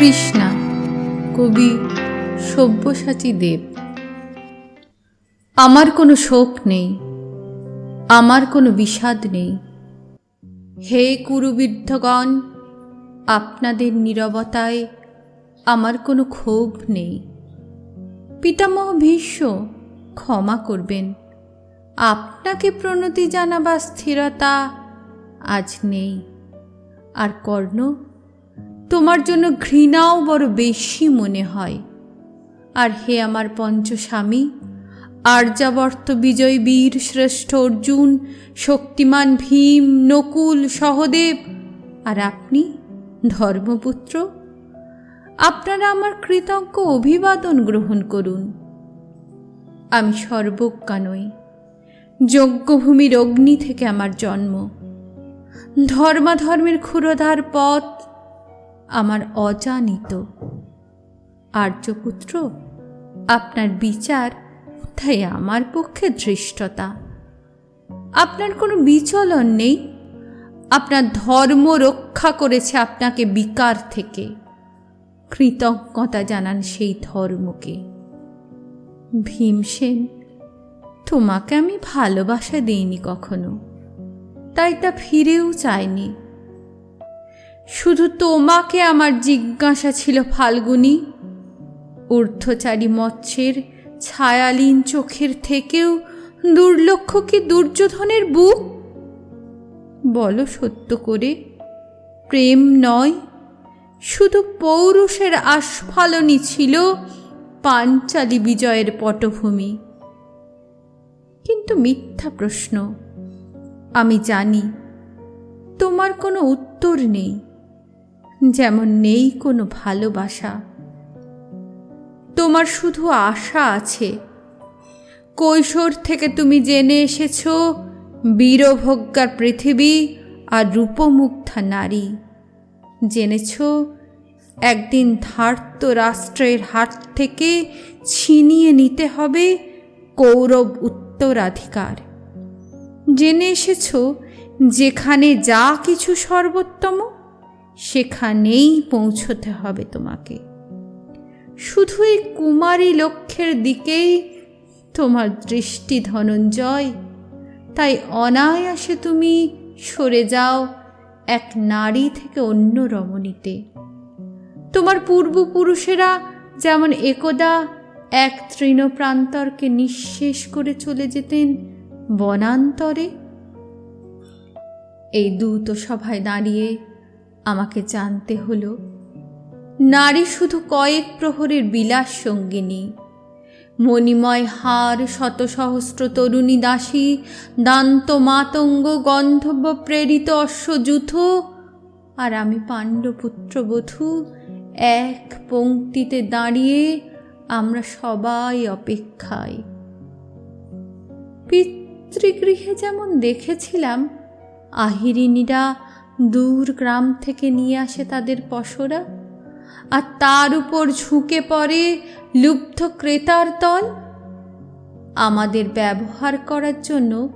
তৃষ্ণা কবি সব্যসাচী দেব। আমার কোনো শোক নেই, আমার কোনো বিষাদ নেই। হে কুরুবিদ্ধগণ, আপনাদের নীরবতায় আমার কোনো ক্ষোভ নেই। পিতামহ ভীষ্ম, ক্ষমা করবেন। আপনাকে প্রণতি জানাবার স্থিরতা আজ নেই। আর কর্ণ তোমার জন্য ঘৃণাও বড় বেশি মনে হয়। আর হে আমার পঞ্চস্বামী, আর্যাবর্ত বিজয় বীর শ্রেষ্ঠ অর্জুন, শক্তিমান ভীম, নকুল, সহদেব, আর আপনি ধর্মপুত্র? আপনারা আমার কৃতজ্ঞ অভিবাদন গ্রহণ করুন। আমি সর্বজ্ঞা নই। যজ্ঞভূমির অগ্নি থেকে আমার জন্ম। ধর্মাধর্মের ক্ষুরধার পথ আমার অজানিত। আর্যপুত্র, আপনার বিচার তাই আমার পক্ষে ধৃষ্টতা। আপনার কোনো বিচলন নেই। আপনার ধর্ম রক্ষা করেছে আপনাকে বিকার থেকে। কৃতজ্ঞতা জানান সেই ধর্মকে। ভীমসেন, তোমাকে আমি ভালোবাসা দিইনি কখনো। তাই তা ফিরেও চাইনি। শুধু তোমাকে আমার জিজ্ঞাসা ছিল ফাল্গুনি। ঊর্ধ্বচারী মৎস্যের ছায়ালীন চোখের থেকেও দুর্লক্ষ কি দুর্যোধনের বুক? বলো সত্য করে, প্রেম নয়, শুধু পৌরুষের আস্ফালনই ছিল পাঞ্চালী বিজয়ের পটভূমি। কিন্তু মিথ্যা প্রশ্ন, আমি জানি, তোমার কোনো উত্তর নেই। যেমন নেই কোনো ভালোবাসা। তোমার শুধু আশা আছে। কৈশোর থেকে তুমি জেনে এসেছ, বীরভোগ্যার পৃথিবী আর রূপমুগ্ধা নারী। জেনেছ, একদিন ধার্ত রাষ্ট্রের হাত থেকে ছিনিয়ে নিতে হবে কৌরব উত্তরাধিকার। জেনে এসেছ, যেখানে যা কিছু সর্বোত্তম সেখানেই পৌঁছতে হবে তোমাকে। শুধু এই কুমারী লক্ষ্যের দিকেই তোমার দৃষ্টি ধনঞ্জয়। তাই অনায়াসে তুমি সরে যাও এক নারী থেকে অন্য রমণীতে। তোমার পূর্বপুরুষেরা যেমন একদা এক তৃণপ্রান্তরকে নিঃশেষ করে চলে যেতেন বনান্তরে। এই দূত সভায় দাঁড়িয়ে আমাকে জানতে হলো, নারী শুধু কয়েক প্রহরের বিলাস সঙ্গিনী। মণিময় হার শত সহস্র তরুণী দাসী, দান্ত মাতঙ্গ, গন্ধব্য প্রেরিত অশ্বযুথ আর আমি পাণ্ডপুত্র বধূ এক পংক্তিতে দাঁড়িয়ে আমরা সবাই অপেক্ষায়। পিতৃগৃহে যেমন দেখেছিলাম আহিরিনীরা দূর গ্রাম থেকে নিয়ে আসে তাদের পশরা, আর তার উপর ঝুঁকে পড়ে লুব্ধ ক্রেতার দল। আমাদের ব্যবহার করার জন্য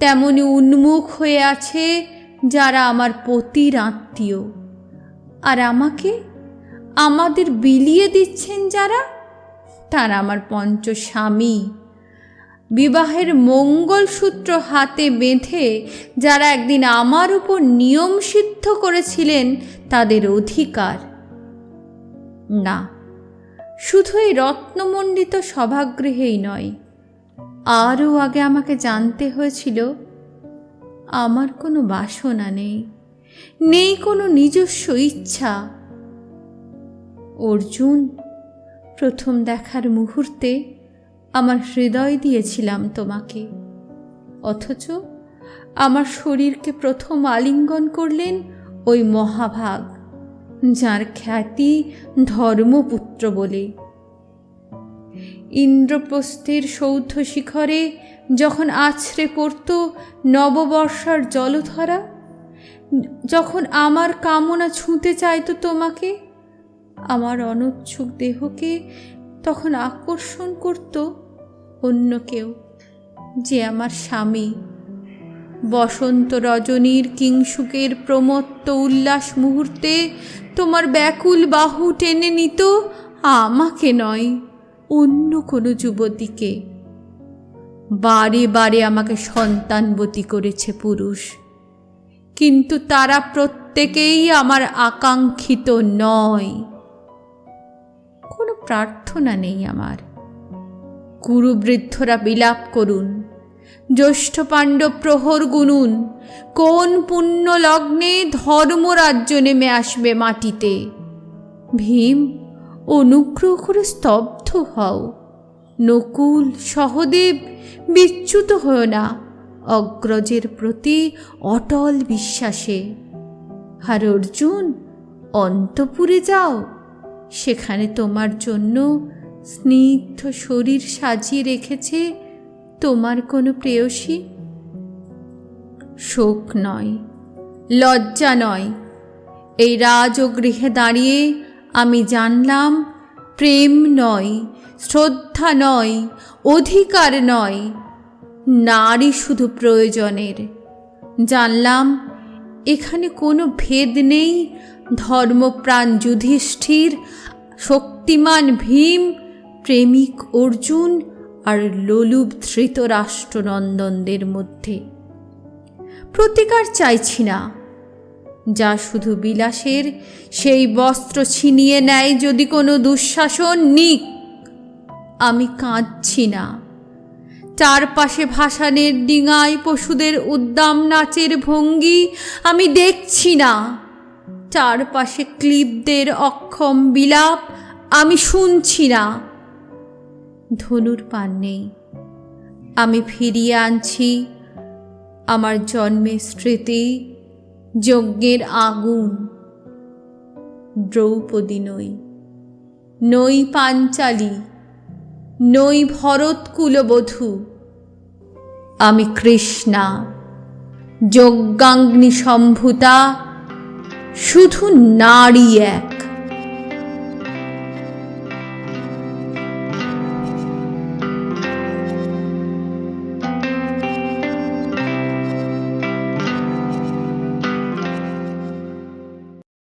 তেমনি উন্মুখ হয়ে আছে যারা আমার পতির আত্মীয়। আর আমাকে আমাদের বিলিয়ে দিচ্ছেন যারা, তারা আমার পঞ্চস্বামী। বিবাহের মঙ্গলসূত্র হাতে বেঁধে যারা একদিন আমার উপর নিয়ম সিদ্ধ করেছিলেন, তাদের অধিকার। না, শুধু এই রত্নমণ্ডিত সভাগৃহেই নয়, আরও আগে আমাকে জানতে হয়েছিল, আমার কোনো বাসনা নেই নেই কোনো নিজস্ব ইচ্ছা। অর্জুন, প্রথম দেখার মুহূর্তে আমার হৃদয় দিয়েছিলাম তোমাকে। অথচ আমার শরীরকে প্রথম আলিঙ্গন করলেন ওই মহাভাগ, যার খ্যাতি ধর্মপুত্র বলে। ইন্দ্রপ্রস্থের সৌধ শিখরে যখন আছড়ে পড়ত নববর্ষার জলধারা, যখন আমার কামনা ছুঁতে চাইতো তোমাকে, আমার অনুচ্ছুক দেহকে তখন আকর্ষণ করত অন্য কেউ যে আমার স্বামী। বসন্ত রজনীর কিংসুকের প্রমত্ত উল্লাস মুহূর্তে তোমার ব্যাকুল বাহু টেনে নিত আমাকে নয়, অন্য কোনো যুবতীকে। বারে বারে আমাকে সন্তানবতী করেছে পুরুষ, কিন্তু তারা প্রত্যেকেই আমার আকাঙ্ক্ষিত নয়। প্রার্থনা নেই আমার। গুরুবৃদ্ধরা বিলাপ করুন। জ্যৈষ্ঠ পাণ্ডব প্রহর গুনুন। কোন পুণ্য লগ্নে ধর্মরাজ্য নেমে আসবে মাটিতে। ভীম অনুগ্রহ করে স্তব্ধ হও। নকুল, সহদেব, বিচ্যুত হও না। অগ্রজের প্রতি অটল বিশ্বাসে। আর অর্জুন অন্তপুরে যাও। সেখানে তোমার জন্য স্নিগ্ধ শরীর সাজিয়ে রেখেছে তোমার কোনো প্রেয়সী? শোক নয়, লজ্জা নয়। এই রাজ রাজগৃহে দাঁড়িয়ে আমি জানলাম, প্রেম নয়, শ্রদ্ধা নয়, অধিকার নয়। নারী শুধু প্রয়োজনের। জানলাম, এখানে কোনো ভেদ নেই ধর্মপ্রাণ যুধিষ্ঠির শক্তিমান ভীম, প্রেমিক অর্জুন আর লোলুপ ধৃতরাষ্ট্রনন্দনদের মধ্যে। প্রতিকার চাইছি না। যা শুধু বিলাসের, সেই বস্ত্র ছিনিয়ে নেয় যদি কোনো দুঃশাসন নিক। আমি কাঁদছি না। চারপাশে ভাসানের ডিঙায় পশুদের উদ্দাম নাচের ভঙ্গি আমি দেখছি না। চারপাশে ক্লিবদের অক্ষম বিলাপ আমি শুনছি না। ধনুর পান নেই। আমি ফিরিয়ে আনছি আমার জন্মের স্মৃতি, যজ্ঞের আগুন। দ্রৌপদী নই। নই পাঞ্চালী, নই ভরত কুলবধূ আমি কৃষ্ণা যজ্ঞাগ্নি সম্ভূতা শুধু নারী এক।